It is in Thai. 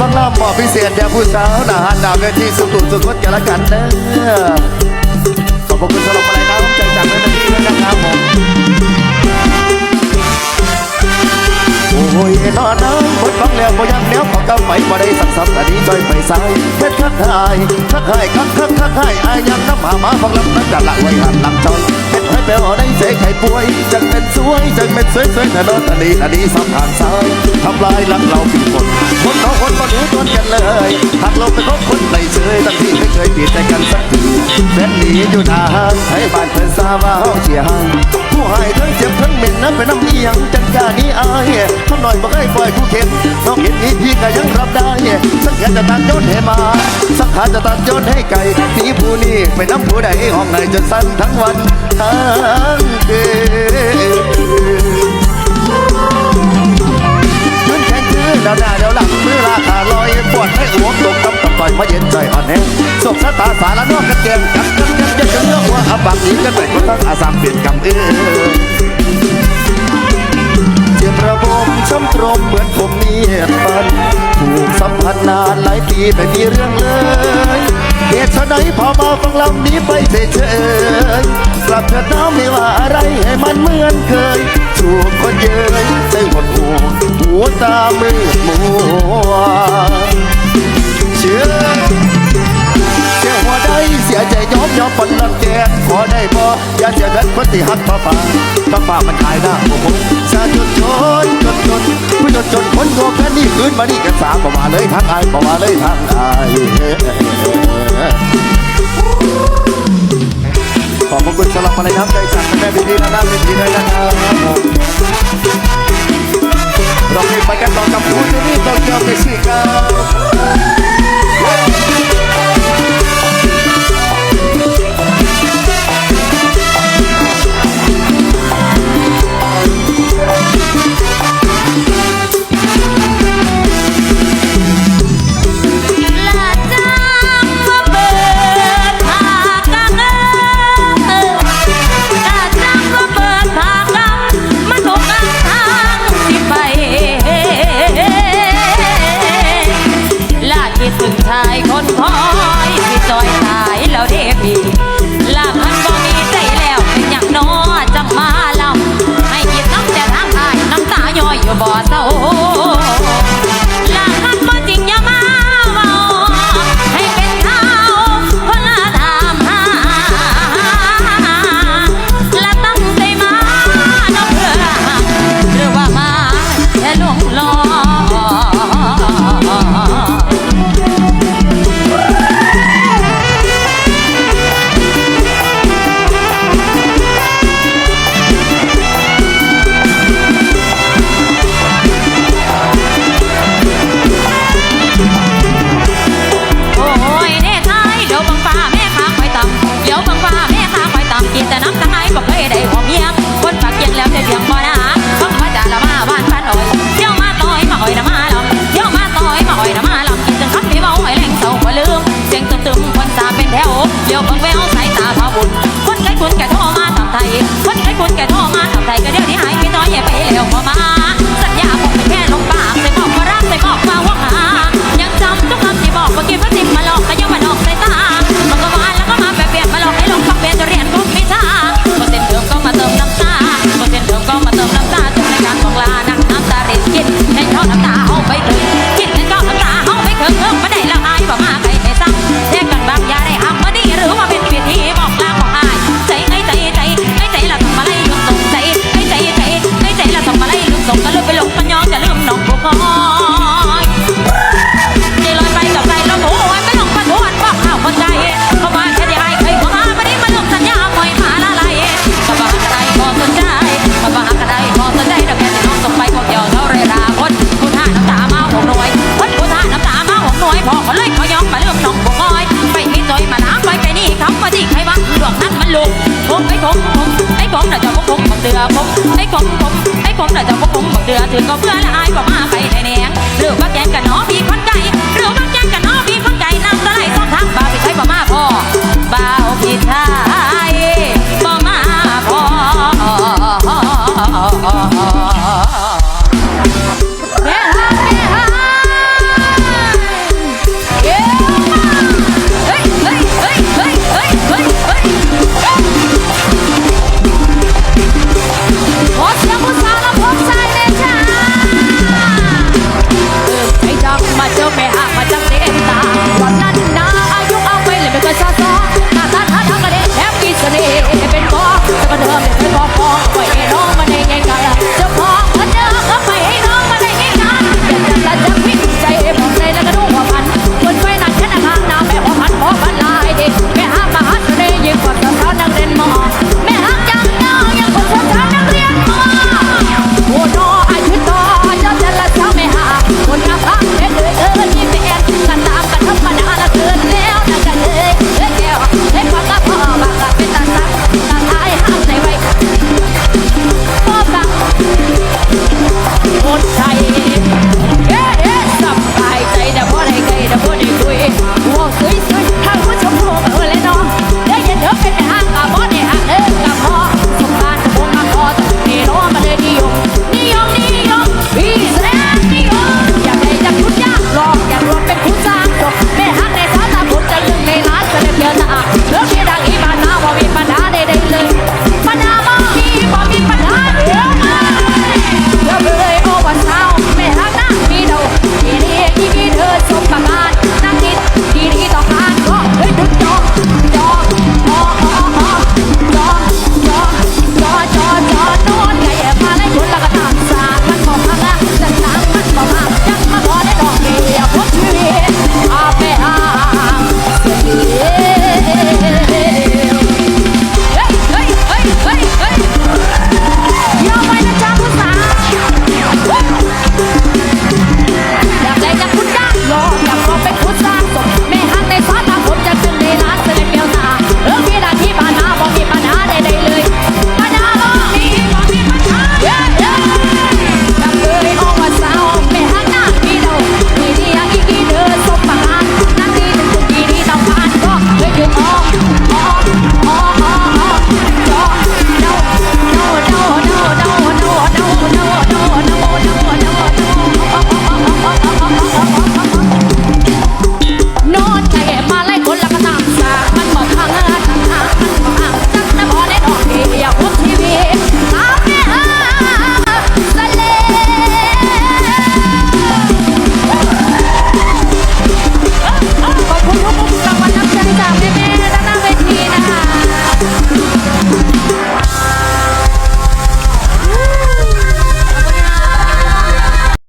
ฟังล่ำบอพิเศษแด่ผู้สาวหน้าหันหน้าเวทีสุขุมสุขคนกันละกันเด้อขอบคุณสำหรับอะไรน้ำใจจากแม่นาทีด้วยนะครับผมโอ้ยนอนน้ำคนฟังแล้วบ่ยังแนวของกำไปบ่ได้สักสับอันนี้จอยไปซ้ายเฮ็ดคักไหายคักไหายคักคักคักไหายอายังน้ำหามาฟังลำนั้นจะละไว้หันหลังจอยเฮ็ดให้แปลว่าได้เสกให้ป่วยจังเป็นสวยจังเป็นสวยสวยแต่นอนอันนี้อันนี้สับทางซ้ายทำลายหลังเราผิดคนคนเรา คนบ่ต้นกันเลยหากเราเป็นคนคนไหนเชยตั้งที่ไม่เคยเปลี่ยนใจกันสักทีแฟนหนีอยู่นานให้บ้านเพิ่นทราบว่าเสียให้ผู้ให้ทั้งเจ็บทั้งเหม็นนั้นเป็นน้ำเอียงจังกานี้อายทำหน่อยบ่เคยปล่อยผู้เข็นน้องเห็นนี้พี่ก็ยังรับได้สักแขนจะตัดยนให้มา สักขาจะตัดยนให้ไก่หนีผู้นี้ไปน้ำผู้ใดห้องไหนจนสั้นทั้งวันทั้งคืน นี่กันไปคนตั้งอาสามเปลี่ยนกำเอื้อเจ็บระบมช้ำตรมเหมือนผมมีเหตุปันถูกสัมผัสนานหลายปีไม่มีเรื่องเลยเหตุฉะไหนพอมาฟังลำนี้ไปเฉยๆกลับเถิดน้ำไม่ว่าอะไรให้มันเหมือนเคยถูกคนเย้ยได้หมดหัวหัวตามืดมัวเชื่อเสียหัว ได้เสียใจยอมยอมปนลังแกขอได้บ่อย่าเสียเงินคนที่หักฟ้าฟ้าฟ้าฟ้ามันขายหน้าผมผมสาจนจนจนจนผู้จนจนคนโง่แค่นี้คืนมานี่กันสามบอกมาเลยทางอายบอกมาเลยทางอายขอบคุณสำหรับอะไรน้ำใจจากแม่พี่ดีนะน้ำพี่ดีด้วยนะครับา เดือดถึงก็เพื่อนอายก็มาไปในแนงหรือว่าแกงกันน้องมีคนไก่หรือว่าแกงกันน้องมีคนไก่นำตะไรต้องทักบาไปใช้บ่มาพอบา